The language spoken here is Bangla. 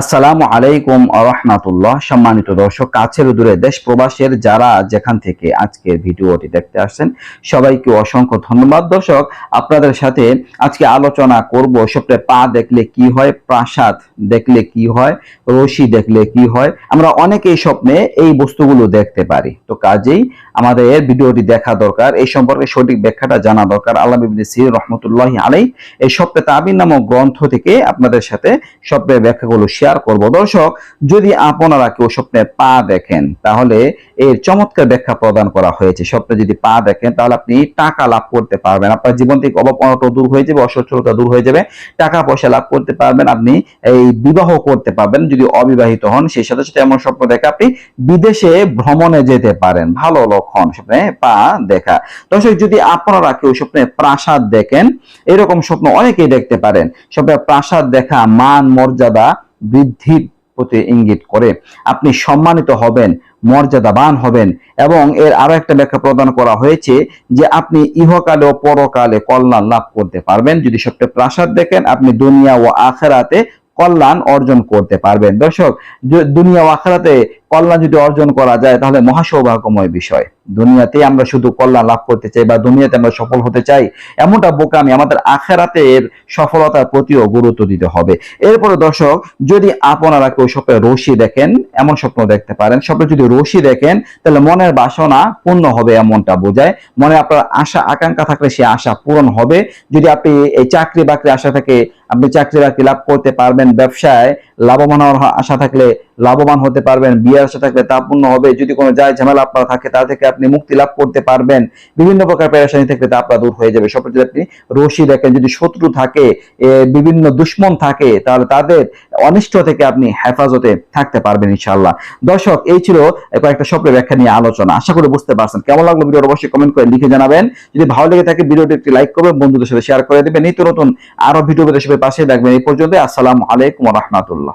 আসসালামু আলাইকুম রহমাতুল্লাহ। সম্মানিত দর্শক, কাছের দূরে দেশ প্রবাসের যারা যেখান থেকে আজকের ভিডিওটি দেখতে আসছেন, সবাইকে অসংখ্য ধন্যবাদ। দর্শক, আপনাদের সাথে আজকে আলোচনা করব স্বপ্নে পা দেখলে কি হয়, প্রাসাদ দেখলে কি হয়, রশি দেখলে কি হয়। আমরা অনেকেই স্বপ্নে এই বস্তুগুলো দেখতে পারি। তো কাজেই আমাদের ভিডিওটি দেখা দরকার। এই সম্পর্কে সঠিক ব্যাখ্যাটা জানা দরকার। আল্লাহ ইবনে সির রহমতুল্লাহ আলাই এই স্বপ্নে তাবিন নামক গ্রন্থ থেকে আপনাদের সাথে স্বপ্নের ব্যাখ্যাগুলো শেয়ার করব। দর্শক, যদি আপনারা কেউ স্বপ্নে পা দেখেন, তাহলে এর চমৎকার ব্যাখ্যা প্রদান করা হয়েছে। স্বপ্নে যদি পা দেখেন, তাহলে আপনি টাকা লাভ করতে পারবেন। আপনার জীবন থেকে অভাব দূর হয়ে যাবে, অসচ্ছলতা দূর হয়ে যাবে। টাকা পয়সা লাভ করতে পারবেন, আপনি এই বিবাহ করতে পারবেন। যদি অবিবাহিত হন, সেই সাথে সাথে এমন স্বপ্ন দেখে আপনি বিদেশে ভ্রমণে যেতে পারেন। ভালো লক্ষণ, স্বপ্নে পা দেখা। দর্শক, যদি আপনারা কেউ স্বপ্নে প্রাসাদ দেখেন, এরকম স্বপ্ন অনেকেই দেখতে পারেন। স্বপ্নে প্রাসাদ দেখা, মান, মর্যাদা বৃদ্ধির প্রতি ইঙ্গিত করে। আপনি সম্মানিত হবেন, মর্যাদাবান হবেন এবং এর আরও একটা ব্যাখ্যা প্রদান করা হয়েছে যে আপনি ইহকালে ও পরকালে কল্যাণ লাভ করতে পারবেন। যদি সবটা প্রাসাদ দেখেন, আপনি দুনিয়া ও আখেরাতে কল্যাণ অর্জন করতে পারবেন। দর্শক দুনিয়া ও আখেরাতে কল্যাণ যদি অর্জন করা যায়, তাহলে মহাসৌভাগ্যময় বিষয়। দুনিয়াতে আমরা শুধু কল্যাণ লাভ করতে চাই বা দুনিয়াতে আমরা সফল হতে চাই, এমনটা বোকামি আমাদের আখেরাতের সফলতার প্রতিও গুরুত্ব দিতে হবে। এরপরে দর্শক, যদি আপনারা কেউ স্বপ্নে রশি দেখেন, এমন স্বপ্ন দেখতে পারেন, স্বপ্নে যদি রশি দেখেন, তাহলে মনের বাসনা পূর্ণ হবে এমনটা বোঝায়। মনে আপনার আশা, আকাঙ্ক্ষা থাকলে সে আশা পূরণ হবে। যদি আপনি এই চাকরি বাকরি আশা থাকে, আপনি চাকরি বাকরি লাভ করতে পারবেন ব্যবসায়, লাভবান হওয়ার আশা থাকলে লাভবান হতে পারবেন, বিয়ের আশা থাকলে তা পূর্ণ হবে। যদি কোনো যায় ঝামেলা আপনার থাকে, তা থেকে আপনি মুক্তি লাভ করতে পারবেন। বিভিন্ন প্রকার পেরেশানি থাকলে তা আপনার দূর হয়ে যাবে। সব যদি আপনি রশি দেখেন, যদি শত্রু থাকে বিভিন্ন দুশ্মন থাকে, তাহলে তাদের অনিষ্ট থেকে আপনি হেফাজতে থাকতে পারবেন ইনশাআল্লাহ। দর্শক, এই ছিল কয়েকটা স্বপ্নের ব্যাখ্যা নিয়ে আলোচনা। আশা করি বুঝতে পারছেন। কেমন লাগল ভিডিওটা অবশ্যই কমেন্ট করে লিখে জানাবেন। যদি ভালো লেগে থাকে, ভিডিওটি একটি লাইক করবেন, বন্ধুদের সাথে শেয়ার করে দেবেন। নিত্য নতুন আরও ভিডিও পেতে পাশে থাকবেন। এই পর্যন্ত আসসালামু আলাইকুম রহমতুল্লাহ।